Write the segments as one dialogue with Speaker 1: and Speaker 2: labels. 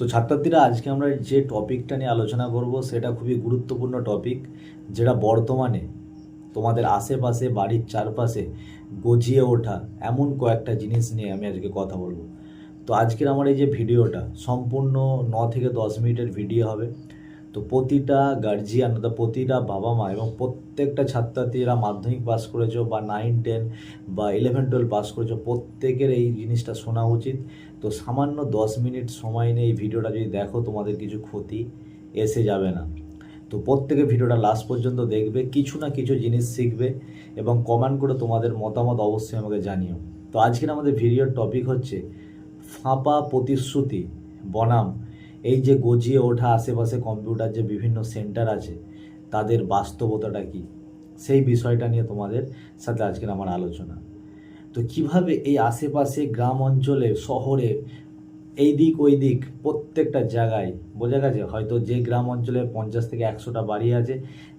Speaker 1: তো ছাত্রার্থীরা আজকে আমরা যে টপিকটা নিয়ে আলোচনা করব, সেটা খুবই গুরুত্বপূর্ণ টপিক, যেটা বর্তমানে তোমাদের আশেপাশে, বাড়ির চারপাশে গজিয়ে ওঠা এমন কয়েকটা জিনিস নিয়ে আমি আজকে কথা বলব। তো আজকের আমার এই যে ভিডিওটা, সম্পূর্ণ ন থেকে দশ মিনিটের ভিডিও হবে। তো প্রতিটা গার্জিয়ান অর্থাৎ প্রতিটা বাবা মা এবং প্রত্যেকটা ছাত্রছাত্রীরা মাধ্যমিক পাস করেছ বা নাইন টেন বা ইলেভেন টুয়েলভ পাস করেছ, প্রত্যেকের এই জিনিসটা শোনা উচিত। তো সামান্য দশ মিনিট সময় নিয়ে এই ভিডিওটা যদি দেখো, তোমাদের কিছু ক্ষতি এসে যাবে না। তো প্রত্যেকে ভিডিওটা লাস্ট পর্যন্ত দেখবে, কিছু না কিছু জিনিস শিখবে এবং কমেন্ট করে তোমাদের মতামত অবশ্যই আমাকে জানিও। তো আজকের আমাদের ভিডিওর টপিক হচ্ছে ফাঁপা প্রতিশ্রুতি, বনাম। এই যে গজিয়ে ওঠা আশেপাশে কম্পিউটার যে বিভিন্ন সেন্টার আছে, তাদের বাস্তবতাটা কি? সেই বিষয়টা নিয়ে তোমাদের সাথে আজকের আমার আলোচনা। তো কীভাবে এই আশেপাশে গ্রাম অঞ্চলে, শহরে এই দিক, ওই দিক, প্রত্যেকটা জায়গায় বোঝা গেছে? হয়তো যে গ্রাম অঞ্চলে পঞ্চাশ থেকে একশোটা বাড়ি আছে,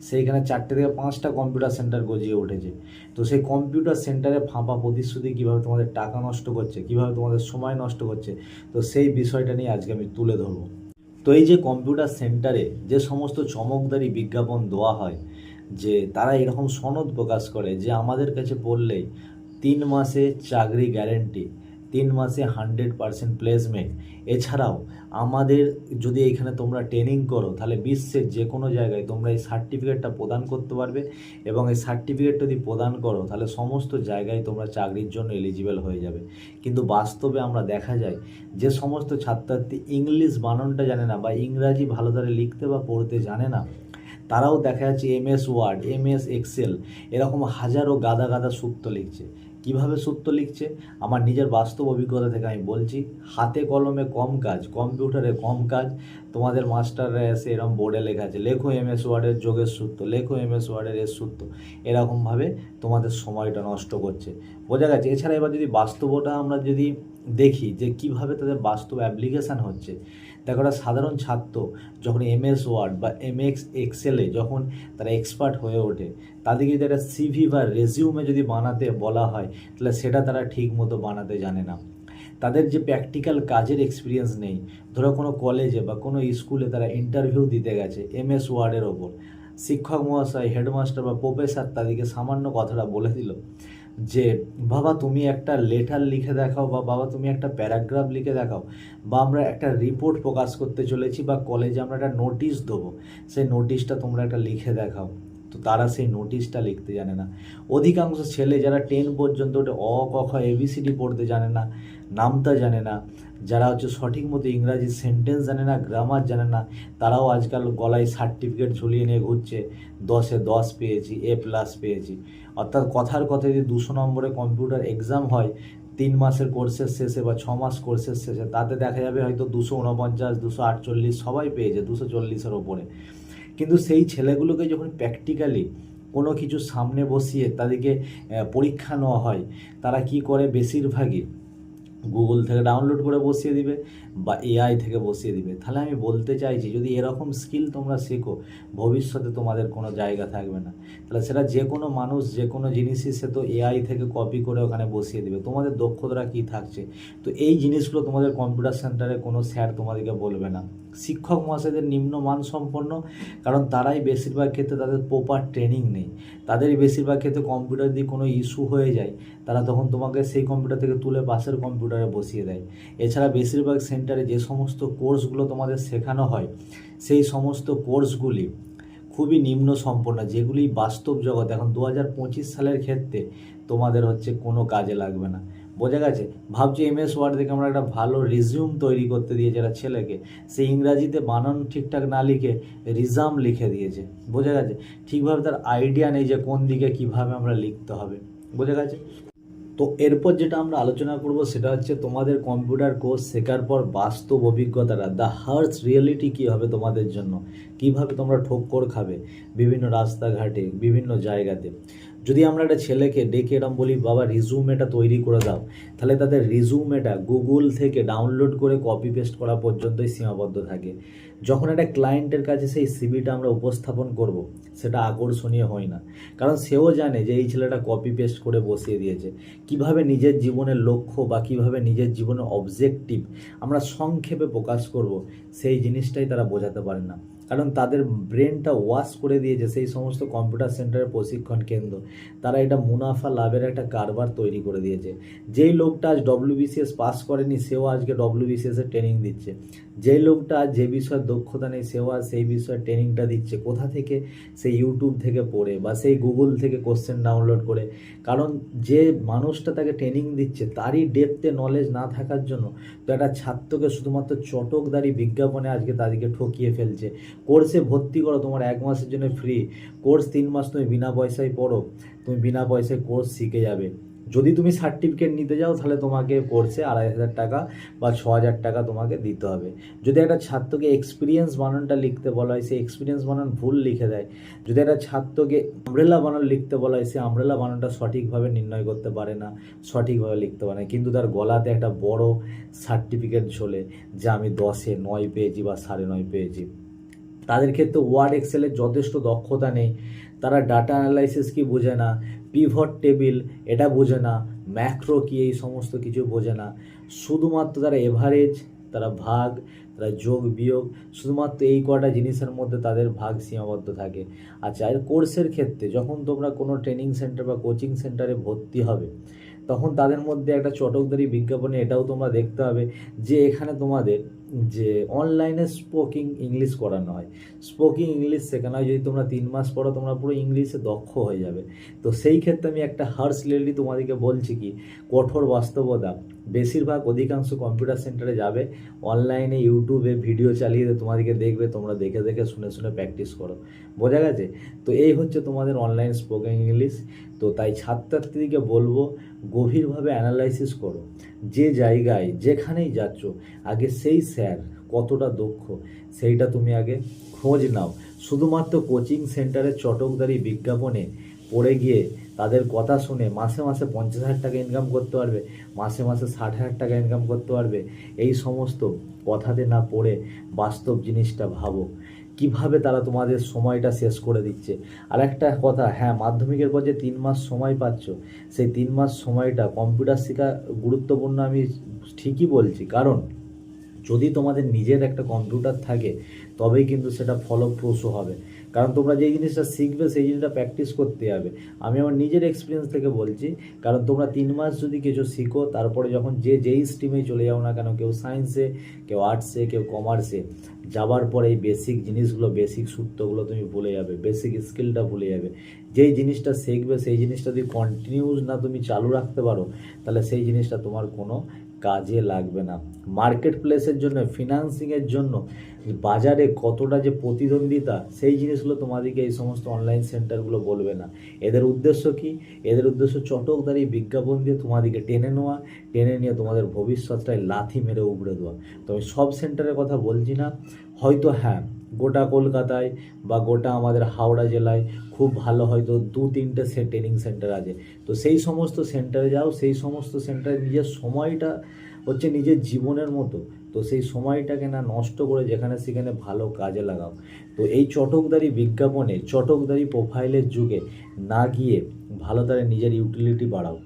Speaker 1: সেইখানে চারটে থেকে পাঁচটা কম্পিউটার সেন্টার গজিয়ে উঠেছে। তো সেই কম্পিউটার সেন্টারে ফাঁপা প্রতিশ্রুতি কীভাবে তোমাদের টাকা নষ্ট করছে, কীভাবে তোমাদের সময় নষ্ট করছে, তো সেই বিষয়টা নিয়ে আজকে আমি তুলে ধরবো। তো এই যে কম্পিউটার সেন্টারে যে সমস্ত চমকদারি বিজ্ঞাপন দেওয়া হয়, যে তারা এরকম সনদ প্রকাশ করে যে আমাদের কাছে বললেই তিন মাসে চাকরি গ্যারেন্টি তিন মাসে হান্ড্রেড পারসেন্ট প্লেসমেন্ট এছাড়াও আমাদের যদি এখানে তোমরা ট্রেনিং করো, তাহলে বিশ্বের যে কোনো জায়গায় তোমরা এই সার্টিফিকেটটা প্রদান করতে পারবে এবং এই সার্টিফিকেট যদি প্রদান করো, তাহলে সমস্ত জায়গায় তোমরা চাকরির জন্য এলিজিবল হয়ে যাবে। কিন্তু বাস্তবে আমরা দেখা যায় যে সমস্ত ছাত্রছাত্রী ইংলিশ বানানটা জানে না বা ইংরাজি ভালো করে লিখতে বা পড়তে জানে না, তারাও দেখা যাচ্ছে M S Word M S Excel এরকম হাজারো গাদা গাদা সূত্র লিখছে। কীভাবে সূত্র লিখছে? আমার নিজের বাস্তব অভিজ্ঞতা থেকে আমি বলছি, হাতে কলমে কম কাজ, কম্পিউটারে কম কাজ, তোমাদের মাস্টাররা এসে এরকম বোর্ডে লেখা আছে, লেখো এম এস ওয়ার্ডের যোগের সূত্র, লেখো এম এস ওয়ার্ডের এর সূত্র। এরকমভাবে তোমাদের সময়টা নষ্ট করছে। বোঝা গেছে, এছাড়া এবার যদি বাস্তবটা আমরা যদি দেখি যে কীভাবে তাদের বাস্তব অ্যাপ্লিকেশান হচ্ছে। দেখো একটা সাধারণ ছাত্র যখন এম এস ওয়ার্ড বা এম এক্স এক্সেলে যখন তারা এক্সপার্ট হয়ে ওঠে তাদেরকে যদি একটা সিভি বা রেজিউমে যদি বানাতে বলা হয়, তাহলে সেটা তারা ঠিক মতো বানাতে জানে না। তাদের যে প্র্যাকটিক্যাল কাজের এক্সপিরিয়েন্স নেই, ধরো কোনো কলেজে বা কোনো স্কুলে তারা ইন্টারভিউ দিতে গেছে এম এস ওয়ার্ডের ওপর। শিক্ষক মহাশয় হেডমাস্টার বা প্রফেসর তাদেরকে সামান্য কথাটা বলে দিল। যে, বাবা, তুমি একটা লেটার লিখে দেখাও বা বাবা, তুমি একটা প্যারাগ্রাফ লিখে দেখাও বা আমরা একটা রিপোর্ট প্রকাশ করতে চলেছি বা কলেজে আমরা একটা নোটিশ দেবো, সেই নোটিশটা তোমরা একটা লিখে দেখাও। তো তারা সেই নোটিশটা লিখতে জানে না। অধিকাংশ ছেলে যারা টেন পর্যন্ত ওটা অ, ক, খ এবিসিডি পড়তে জানে না নামতা জানে না, যারা হচ্ছে সঠিক মতো ইংরাজি সেন্টেন্স জানে না গ্রামার জানে না, তারাও আজকাল গলায় সার্টিফিকেট ঝুলিয়ে নিয়ে ঘুরছে, দশে দশ পেয়েছি এ প্লাস পেয়েছি। অর্থাৎ কথার কথা যদি দুশো নম্বরে কম্পিউটার এক্সাম হয়, তিন মাসের কোর্সের শেষে বা ছ মাস কোর্সের শেষে, তাতে দেখা যাবে হয়তো দুশো উনপঞ্চাশ দুশো আটচল্লিশ সবাই পেয়েছে, দুশো চল্লিশের ওপরে। কিন্তু সেই ছেলেগুলোকে যখন প্র্যাকটিক্যালি কোনো কিছু সামনে বসিয়ে তাদেরকে পরীক্ষা নেওয়া হয়, তারা কি করে? বেশিরভাগই গুগল থেকে ডাউনলোড করে বসিয়ে দিবে বা এআই থেকে বসিয়ে দিবে। তাহলে আমি বলতে চাইছি, যদি এরকম স্কিল তোমরা শেখো, ভবিষ্যতে তোমাদের কোনো জায়গা থাকবে না। তাহলে সেটা যে কোনো মানুষ যে কোনো জিনিসই সে তো এআই থেকে কপি করে ওখানে বসিয়ে দিবে। তোমাদের দক্ষতা কী থাকছে? তো এই জিনিসগুলো তোমাদের কম্পিউটার সেন্টারে কোনো স্যার তোমাদেরকে বলবে না। শিক্ষক মহাশয়দের নিম্ন মান সম্পন্ন, কারণ তারাই বেশিরভাগ ক্ষেত্রে তাদের প্রপার ট্রেনিং নেই। তাদের বেশিরভাগ ক্ষেত্রে কম্পিউটার দিয়ে কোনো ইস্যু হয়ে যায়। তারা তখন তোমাকে সেই কম্পিউটার থেকে তুলে বাসের কম্পিউটারে বসিয়ে দেয়। এছাড়া বেশিরভাগ সেন্টারে যে সমস্ত কোর্সগুলো তোমাদের শেখানো হয়, সেই সমস্ত কোর্সগুলি খুবই নিম্ন সম্পন্ন যেগুলি বাস্তব জগৎ। এখন দু হাজার পঁচিশ সালের ক্ষেত্রে তোমাদের হচ্ছে কোনো কাজে লাগবে না। বোঝা গেছে? ভাবছি এম এস ওয়ার্ড থেকে আমরা একটা ভালো রিজিউম তৈরি করতে দিয়েছে একটা ছেলেকে। সে ইংরাজিতে বানান ঠিকঠাক না লিখে রিজাম লিখে দিয়েছে। বোঝা গেছে? ঠিকভাবে তার আইডিয়া নেই যে কোন দিকে কীভাবে আমরা লিখতে হবে। বোঝা গেছে? তো এরপর যেটা আমরা আলোচনা করব সেটা হচ্ছে তোমাদের কম্পিউটার কোর্স শেখার পর বাস্তব অভিজ্ঞতাটা দ্য হার্স রিয়েলিটি কী হবে তোমাদের জন্য? কীভাবে তোমরা ঠোক্কর খাবে? বিভিন্ন রাস্তাঘাটে, বিভিন্ন জায়গাতে। যদি আমরা একটা ছেলেকে ডেকে এরম বলি, বাবা রিজুমেটা তৈরি করে দাও। তাহলে তাদের রিজুমেটা গুগল থেকে ডাউনলোড করে কপি পেস্ট করা পর্যন্তই সীমাবদ্ধ থাকে। যখন একটা ক্লায়েন্টের কাছে সেই সিবিটা আমরা উপস্থাপন করব, সেটা আকর্ষণীয় হয় না। কারণ সেও জানে যে এই ছেলেটা কপি পেস্ট করে বসিয়ে দিয়েছে। কীভাবে নিজের জীবনের লক্ষ্য বা কীভাবে নিজের জীবনের অবজেক্টিভ আমরা সংক্ষেপে প্রকাশ করব, সেই জিনিসটাই তারা বোঝাতে পারে না। কারণ তাদের ব্রেনটা ওয়াশ করে দিয়েছে সেই সমস্ত কম্পিউটার সেন্টারের প্রশিক্ষণ কেন্দ্র। তারা এটা মুনাফা লাভের একটা কারবার তৈরি করে দিয়েছে। যেই লোকটা আজ ডব্লিউবিসিএস পাস করেনি, সেও আজকে ডব্লিউবিসিএস এর ট্রেনিং দিচ্ছে। যেই লোকটা যে বিষয়ে দক্ষতা নেই, সেও আজ সেই বিষয়ে ট্রেনিংটা দিচ্ছে। কোথা থেকে? সেই ইউটিউব থেকে পড়ে বা সেই গুগল থেকে কোশ্চেন ডাউনলোড করে। কারণ যে মানুষটা তাকে ট্রেনিং দিচ্ছে, তারই ডেপথে নলেজ না থাকার জন্য তো একটা ছাত্রকে শুধুমাত্র চটকদারি বিজ্ঞাপনে আজকে তাদেরকে ঠকিয়ে ফেলছে। কোর্সে ভর্তি করো, তোমার এক মাসের জন্য ফ্রি কোর্স তিন মাস তুমি বিনা পয়সায় পড়ো, তুমি বিনা পয়সায় কোর্স শিখে যাবে। যদি তুমি সার্টিফিকেট নিতে যাও, তাহলে তোমাকে কোর্সে আড়াই হাজার টাকা বা ছ হাজার টাকা তোমাকে দিতে হবে। যদি একটা ছাত্রকে এক্সপিরিয়েন্স বানানটা লিখতে বলা হয়, সে এক্সপিরিয়েন্স বানান ভুল লিখে দেয়। যদি একটা ছাত্রকে আমরেলা বানান লিখতে বলা হয়, সে আমরেলা বানানটা সঠিকভাবে নির্ণয় করতে পারে না, সঠিকভাবে লিখতে পারে না। কিন্তু তার গলাতে একটা বড় সার্টিফিকেট ঝোলে যে আমি দশে নয় পেয়েছি বা সাড়ে নয় পেয়েছি। তাদের ক্ষেত্রে ওয়ার্ড এক্সেলের যথেষ্ট দক্ষতা নেই। তারা ডাটা অ্যানালাইসিস কি বোঝে না? পিভট টেবিল এটা বোঝে না। ম্যাক্রো কি, এই সমস্ত কিছু বোঝে না। শুধুমাত্র তারা এভারেজ তারা ভাগ, তারা যোগ, বিয়োগ, শুধুমাত্র এই কটা জিনিসের মধ্যে তাদের ভাগ সীমাবদ্ধ থাকে। আচ্ছা আর কোর্সের ক্ষেত্রে যখন তোমরা কোনো ট্রেনিং সেন্টার বা কোচিং সেন্টারে ভর্তি হবে, তখন তাদের মধ্যে একটা চটকদারি বিজ্ঞাপনে এটাও তোমরা দেখতে হবে যে এখানে তোমাদের যে অনলাইনে স্পোকিং ইংলিশ করানো হয়। স্পোকিং ইংলিশ শেখানো হয়, যদি তোমরা তিন মাস পড়ো, তোমরা পুরো ইংলিশে দক্ষ হয়ে যাবে। তো সেই ক্ষেত্রে আমি একটা হার্সলেলি তোমাদেরকে বলছি কি, কঠোর বাস্তবতা। বেশিরভাগ অধিকাংশ কম্পিউটার সেন্টারে যাবে অনলাইনে ইউটিউবে ভিডিও চালিয়ে তোমাদেরকে দেখবে, তোমরা দেখে দেখে শুনে শুনে প্র্যাকটিস করো। বোঝা গেছে? তো এই হচ্ছে তোমাদের অনলাইন স্পোকেন ইংলিশ তো তাই ছাত্রছাত্রীকে বলব, গভীরভাবে অ্যানালাইসিস করো। যে জায়গায়, যেখানেই যাচ্ছ, আগে সেই স্যার, কতটা দক্ষ সেইটা তুমি আগে খোঁজ নাও। শুধুমাত্র কোচিং সেন্টারের চটকদারি বিজ্ঞাপনে পড়ে গিয়ে তাদের কথা শুনে মাসে মাসে পঞ্চাশ হাজার টাকা ইনকাম করতে পারবে, মাসে মাসে ষাট হাজার টাকা ইনকাম করতে পারবে। এই সমস্ত কথাতে না পড়ে বাস্তব জিনিসটা ভাবো। কীভাবে তারা তোমাদের সময়টা শেষ করে দিচ্ছে? আর একটা কথা হ্যাঁ মাধ্যমিকের পর যে তিন মাস সময় পাচ্ছ, সেই তিন মাস সময়টা কম্পিউটার শেখা গুরুত্বপূর্ণ আমি ঠিকই বলছি। কারণ যদি তোমাদের নিজের একটা কম্পিউটার থাকে, তবেই কিন্তু সেটা ফলপ্রসূ হবে। কারণ তোমরা যে জিনিসটা শিখবে, সেই জিনিসটা প্র্যাকটিস করতে হবে। আমি আমার নিজের এক্সপিরিয়েন্স থেকে বলছি, কারণ তোমরা তিন মাস যদি কিছু শিখো, তারপরে যখন যে যেই স্ট্রিমে চলে যাও না কেন, কেউ সায়েন্সে কেউ আর্টসে কেউ কমার্সে যাবার পরে এই বেসিক জিনিসগুলো বেসিক সূত্রগুলো তুমি ভুলে যাবে বেসিক স্কিলটা ভুলে যাবে। যেই জিনিসটা শিখবে, সেই জিনিসটা যদি কন্টিনিউস না তুমি চালু রাখতে পারো, তাহলে সেই জিনিসটা তোমার কোনো কাজে লাগবে না। মার্কেট প্লেসের জন্য ফিনান্সিংয়ের জন্য বাজারে কতটা যে প্রতিদ্বন্দ্বিতা, সেই জিনিসগুলো তোমাদেরকে এই সমস্ত অনলাইন সেন্টারগুলো বলবে না। এদের উদ্দেশ্য কি? এদের উদ্দেশ্য চটকদারি বিজ্ঞাপন দিয়ে তোমাদেরকে টেনে নেওয়া, টেনে নিয়ে তোমাদের ভবিষ্যৎটায় লাথি মেরে উবড়ে দেওয়া। তো আমি সব সেন্টারের কথা বলছি না। হয়তো হ্যাঁ গোটা কলকাতায় বা গোটা আমাদের হাওড়া জেলায় খুব ভালো হয়তো দু তিনটে সে ট্রেনিং সেন্টার আছে। তো সেই সমস্ত সেন্টারে যাও, সেই সমস্ত সেন্টারে নিজের সময়টা হচ্ছে নিজের জীবনের মতো, তো সেই সময়টাকে না নষ্ট করে যেখানে সেখানে ভালো কাজে লাগাও। তো এই চটকদারি বিজ্ঞাপনে, চটকদারি প্রোফাইলের যুগে না গিয়ে ভালো তারা নিজের ইউটিলিটি বাড়াও।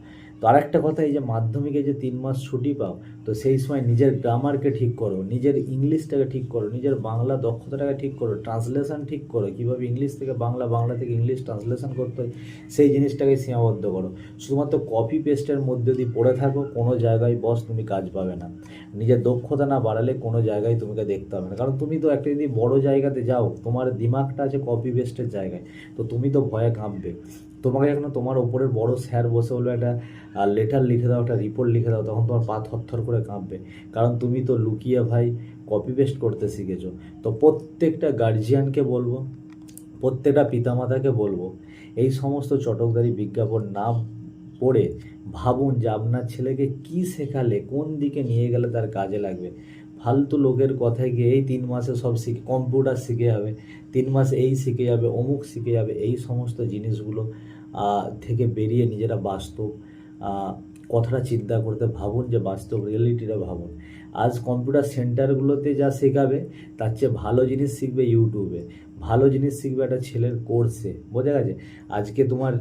Speaker 1: তো আরেকটা কথা, এই যে মাধ্যমিকে যে তিন মাস ছুটি পাও, তো সেই সময় নিজের গ্রামারকে ঠিক করো, নিজের ইংলিশটাকে ঠিক করো, নিজের বাংলা দক্ষতাটাকে ঠিক করো, ট্রান্সলেশন ঠিক করো, কীভাবে ইংলিশ থেকে বাংলা বাংলা থেকে ইংলিশ ট্রান্সলেশন করতে হয়, সেই জিনিসটাকে সীমাবদ্ধ করো। শুধুমাত্র কপি পেস্টের মধ্যে যদি পড়ে থাকো, কোনো জায়গায় বস তুমি কাজ পাবে না। নিজের দক্ষতা না বাড়ালে কোনো জায়গায় তোমাকে দেখতে হবে না। কারণ তুমি তো একটা যদি বড় জায়গাতে যাও, তোমার দিমাগটা আছে কপি পেস্টের জায়গায়, তো তুমি তো ভয়ে কাঁপবে। তোমাকে যখন তোমার ওপরের বড় স্যার বসে বলবে একটা লেটার লিখে দাও, একটা রিপোর্ট লিখে দাও, তখন তোমার পা থরথর করে কাঁপবে। কারণ তুমি তো লুকিয়ে ভাই কপি পেস্ট করতে শিখেছো। তো প্রত্যেকটা গার্জিয়ানকে বলব, প্রত্যেকটা পিতামাতাকে বলব, এই সমস্ত চটকদারি বিজ্ঞাপন না পড়ে ভাবুন যে আপনার ছেলেকে কি শেখালে, কোন দিকে নিয়ে গেলে তার কাজে লাগবে। ফালতু লোকের কথায় গিয়ে এই তিন মাসে সব শিখে কম্পিউটার শিখে যাবে, তিন মাস এই শিখে যাবে, অমুক শিখে যাবে, এই সমস্ত জিনিসগুলো থেকে বেরিয়ে নিজেরা বাস্তব কথাটা চিন্তা করতে ভাবুন যে বাস্তব রিয়েলিটিটা ভাবুন। আজ কম্পিউটার সেন্টারগুলোতে যা শেখাবে, তার চেয়ে ভালো জিনিস শিখবে ইউটিউবে। ভালো জিনিস শিখবে একটা ছেলের কোর্সে বোঝা গেছে? আজকে তোমার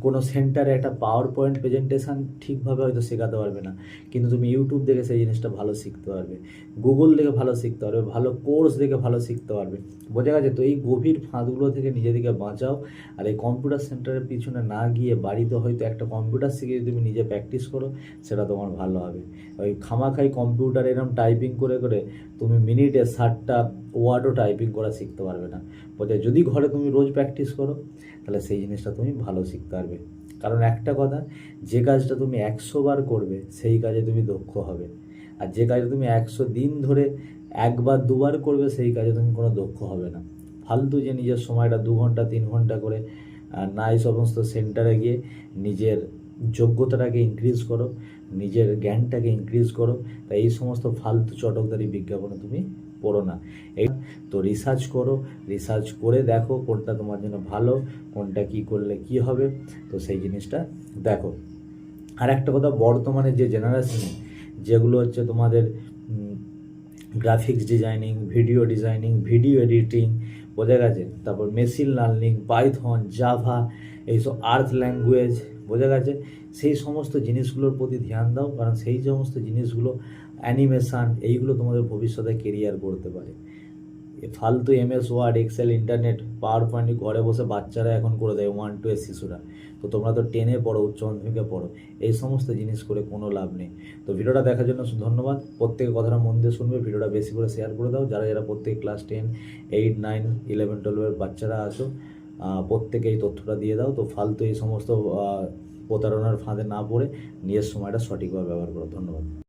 Speaker 1: কোনো সেন্টারে একটা পাওয়ার পয়েন্ট প্রেজেন্টেশন ঠিকভাবে হয়তো শেখাতে পারবে না। কিন্তু তুমি ইউটিউব দেখে সেই জিনিসটা ভালো শিখতে পারবে। গুগল দেখে ভালো শিখতে পারবে, ভালো কোর্স দেখে ভালো শিখতে পারবে। বোঝা গেছে? তো এই গভীর ফাঁদগুলো থেকে নিজেদেরকে বাঁচাও। আর এই কম্পিউটার সেন্টারের পিছনে না গিয়ে বাড়িতে হয়তো একটা কম্পিউটার শিখে তুমি নিজে প্র্যাকটিস করো, সেটা তোমার ভালো হবে। ওই খামাখাই কম্পিউটার এরকম টাইপিং করে করে তুমি মিনিটে ষাটটা ওয়ার্ডও টাইপিং করা শিখতে পারবে না। বোঝা যদি ঘরে তুমি রোজ প্র্যাকটিস করো, তাহলে সেই জিনিসটা তুমি ভালো শিখতে পারবে। কারণ একটা কথা, যে কাজটা তুমি একশো বার করবে, সেই কাজে তুমি দক্ষ হবে। আর যে কাজে তুমি একশো দিন ধরে একবার, দুবার করবে, সেই কাজে তুমি কোনো দক্ষ হবে না। ফালতু যে নিজের সময়টা দু ঘণ্টা, তিন ঘণ্টা করে না এই সমস্ত সেন্টারে গিয়ে নিজের যোগ্যতাটাকে ইনক্রিজ করো, নিজের জ্ঞানটাকে ইনক্রিজ করো, তাই এই সমস্ত ফালতু চটকদারি বিজ্ঞাপনে তুমি পড়ো না। এই তো রিসার্চ করো রিসার্চ করে দেখো কোনটা তোমার জন্য ভালো, কোনটা কি করলে কি হবে, তো সেই জিনিসটা দেখো। আর একটা কথা, বর্তমানে যে জেনারেশনে যেগুলো হচ্ছে তোমাদের graphics designing video designing video editing বোঝা গেছে? তারপর মেশিন লার্নিং পাইথন জাভা এইসব আর্থ ল্যাঙ্গুয়েজ বোঝা গেছে সেই সমস্ত জিনিসগুলোর প্রতি ধ্যান দাও, কারণ সেই সমস্ত জিনিসগুলো অ্যানিমেশান, এইগুলো তোমাদের ভবিষ্যতে কেরিয়ার করতে পারে। ফালতু MS Word Excel internet power point ঘরে বসে বাচ্চারা এখন করে দেয় ওয়ান টু এর শিশুরা। তো তোমরা তো টেনে পড়ো, উচ্চ মাধ্যমিকে পড়ো, এই সমস্ত জিনিস করে কোনো লাভ নেই। তো ভিডিওটা দেখার জন্য ধন্যবাদ। প্রত্যেকে কথাটা মন দিয়ে শুনবে, ভিডিওটা বেশি করে শেয়ার করে দাও। যারা যারা প্রত্যেক class ten eight nine eleven টুয়েলভের বাচ্চারা আসো প্রত্যেকে এই তথ্যটা দিয়ে দাও। তো ফালতু এই সমস্ত প্রতারণার ফাঁদে না পড়ে নিজের সময়টা সঠিকভাবে ব্যবহার করো। ধন্যবাদ।